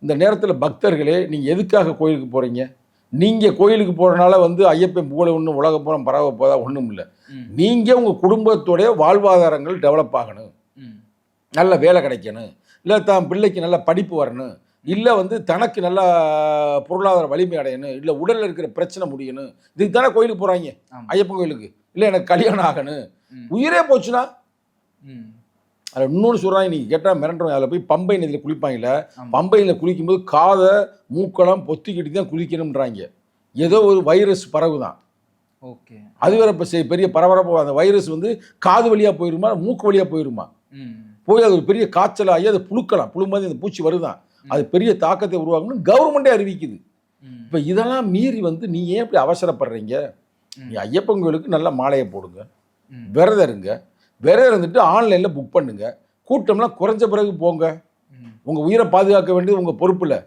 இந்த நேரத்தில் பக்தர்களே நீங்கள் எதுக்காக கோயிலுக்கு போகிறீங்க நீங்கள் கோயிலுக்கு போகிறனால வந்து ஐயப்பன் புகழ ஒன்றும் உலக புறம் பரவ போதா ஒன்றும் இல்லை. நீங்கள் உங்கள் குடும்பத்துடைய வாழ்வாதாரங்கள் டெவலப் ஆகணும். நல்ல வேலை கிடைக்கணும். இல்லை தான் பிள்ளைக்கு நல்ல படிப்பு வரணும். இல்லை வந்து தனக்கு நல்ல பொருளாதார வலிமை அடையணும். இல்லை உடலில் இருக்கிற பிரச்சனை முடியணும். இதுக்கு தானே கோயிலுக்கு போகிறாங்க. ஐயப்பன் கோயிலுக்கு. இல்லை எனக்கு கல்யாணம் ஆகணும். உயிரே போச்சுன்னா? ம். அதில் இன்னொன்று சொல்கிறாங்க நீங்கள் கேட்டால் மிரண்டுறோம் அதில் போய் பம்பை நதியில் குளிப்பாங்கல்ல ஆமா. பம்பையில் குளிக்கும்போது காதை மூக்கெல்லாம் பொத்திக்கிட்டு தான் குளிக்கணும்ன்றாங்க. ஏதோ ஒரு வைரஸ் பரவு தான் ஓகே. அது வேற இப்போ பெரிய பரபரப்பு அந்த வைரஸ் வந்து காது வழியாக போயிருமா மூக்கு வழியாக போயிருமா. போய் அது ஒரு பெரிய காய்ச்சலாகி அது புழுக்கலாம். புழு மாதிரி அந்த பூச்சி வருதான். அது பெரிய தாக்கத்தை உருவாக்கணும்னு கவர்மெண்ட்டே அறிவிக்குது. இப்போ இதெல்லாம் மீறி வந்து நீ ஏன் இப்படி அவசரப்படுறீங்க? நீ ஐயப்பன் கோயிலுக்கு நல்ல மாலையை போடுங்க. விரதம் இருங்க. விரதம் இருந்துட்டு ஆன்லைனில் புக் பண்ணுங்க. கூட்டம்லாம் குறைஞ்ச பிறகு போங்க. உங்கள் உயிரை பாதுகாக்க வேண்டியது உங்கள் பொறுப்பில்.